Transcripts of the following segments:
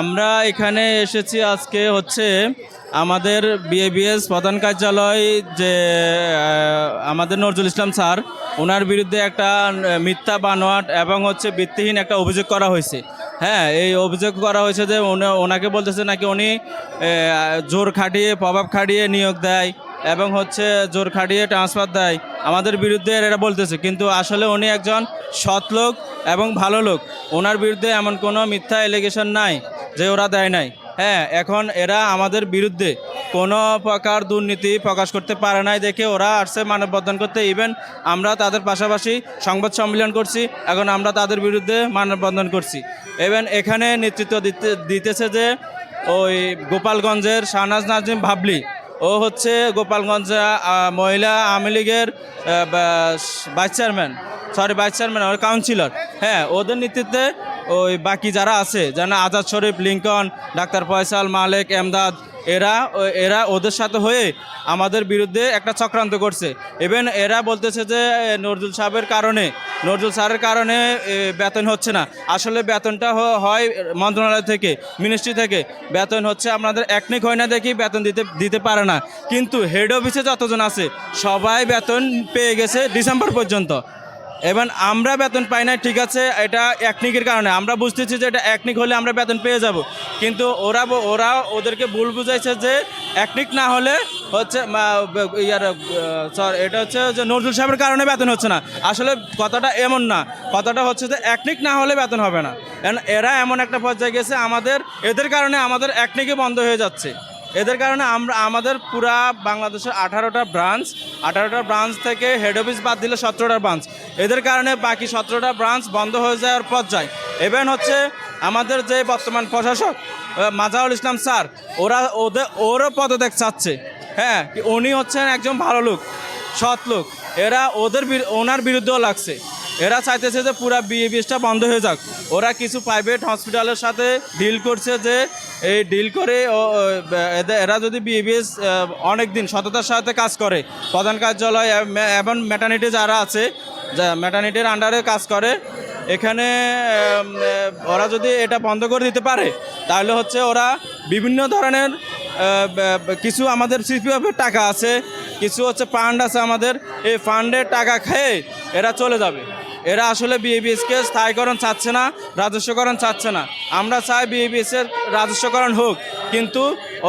আমরা এখানে এসেছি আজকে হচ্ছে আমাদের বিএবিএস প্রধান কার্যালয় যে আমাদের নজরুল ইসলাম স্যার ওনার বিরুদ্ধে একটা মিথ্যা বানোয়াট এবং হচ্ছে ভিত্তিহীন একটা অভিযোগ করা হয়েছে। হ্যাঁ এই অভিযোগ করা হয়েছে যে ওনাকে বলতেছে নাকি উনি জোর খাটিয়ে, প্রভাব খাটিয়ে নিয়োগ দেয় এবং হচ্ছে জোর খাটিয়ে ট্রান্সফার দেয়। আমাদের বিরুদ্ধে এরা বলতেছে, কিন্তু আসলে উনি একজন সৎ লোক এবং ভালো লোক। ওনার বিরুদ্ধে এমন কোনো মিথ্যা এলিগেশন নাই। যে ওরা দেয় নাই। হ্যাঁ এখন এরা আমাদের বিরুদ্ধে কোনো প্রকার দুর্নীতি প্রকাশ করতে পারে নাই দেখে ওরা আসছে মানববন্ধন করতে। ইভেন আমরা তাদের পাশাপাশি সংবাদ সম্মেলন করছি, এখন আমরা তাদের বিরুদ্ধে মানববন্ধন করছি। ইভেন এখানে নেতৃত্ব দিতে, দিতেছে যে ওই গোপালগঞ্জের শাহনাজ নাজিম ভাবলি, ও হচ্ছে গোপালগঞ্জ মহিলা আওয়ামী লীগের vice chairman sorry vice chairman or councillor হ্যাঁ ওদের নেতৃত্বে ওই বাকি যারা আছে যেন আজাদ শরীফ, লিঙ্কন, ডাক্তার ফয়সাল, মালেক, এমদাদ, এরা এরা ওদের সাথে হয়ে আমাদের বিরুদ্ধে একটা চক্রান্ত করছে। ইভেন এরা বলতেছে যে নজরুল সাহেবের কারণে, নজরুল স্যারের কারণে বেতন হচ্ছে না। আসলে বেতনটা হয় মন্ত্রণালয় থেকে মিনিস্ট্রি থেকে। বেতন হচ্ছে আপনাদের একনিক হয় না দেখি বেতন দিতে দিতে পারে না। কিন্তু হেড অফিসে যতজন আছে, সবাই বেতন পেয়ে গেছে ডিসেম্বর পর্যন্ত। এবং আমরা বেতন পাই না ঠিক আছে, এটা একনিকের কারণে। আমরা বুঝতেছি যে এটা একনিক হলে আমরা বেতন পেয়ে যাব। কিন্তু ওরা ওরা ওদেরকে ভুল বুঝাইছে যে একনিক না হলে হচ্ছে ইয়ার স্যার এটা হচ্ছে যে নজরুল সাহেবের কারণে বেতন হচ্ছে না। আসলে কথাটা এমন না, কথাটা হচ্ছে যে একনিক না হলে বেতন হবে না। এরা এমন একটা পর্যায়ে গেছে, আমাদের, এদের কারণে আমাদের একনিকে বন্ধ হয়ে যাচ্ছে। এদের কারণে আমরা, আমাদের পুরা বাংলাদেশের আঠারোটা ব্রাঞ্চ আঠারোটা ব্রাঞ্চ থেকে হেড অফিস বাদ দিলে সতেরোটা ব্রাঞ্চ এদের কারণে বাকি সতেরোটা ব্রাঞ্চ বন্ধ হয়ে যাওয়ার পর্যায়ে এভেন হচ্ছে আমাদের যে বর্তমান প্রশাসক মাজাউল ইসলাম স্যার, ওরা ওদের, ওরও পদত্যাগ চাচ্ছে। হ্যাঁ উনি হচ্ছেন একজন ভালো লোক, সৎ লোক। এরা ওদের ওনার বিরুদ্ধেও লাগছে। এরা চাইতেছে যে পুরা বিএবিএসটা বন্ধ হয়ে যাক। ওরা কিছু প্রাইভেট হসপিটালের সাথে ডিল করছে যে এই ডিল করে এরা যদি বিএবিএস অনেক দিন সততার সাথে কাজ করে, প্রধান কার্যালয় এব- ম্যাটার্নিটি যারা আছে, যা ম্যাটার্নিটির আন্ডারে কাজ করে, এখানে ওরা যদি এটা বন্ধ করে দিতে পারে, তাহলে হচ্ছে ওরা বিভিন্ন ধরনের কিছু আমাদের সিপিএফের টাকা আছে, কিছু হচ্ছে ফান্ড আছে আমাদের, এই ফান্ডের টাকা খেয়ে এরা চলে যাবে। এরা আসলে বিএবিএসকে স্থায়ীকরণ চাচ্ছে না, রাজস্বকরণ চাচ্ছে না। আমরা চাই বিএবিএসের রাজস্বকরণ হোক, কিন্তু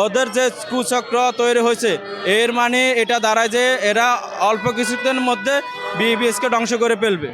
ওদের যে কুচক্র তৈরি হয়েছে, এর মানে এটা দাঁড়ায় যে এরা অল্প কিছুদিনের মধ্যে বিএবিএসকে ধ্বংস করে ফেলবে।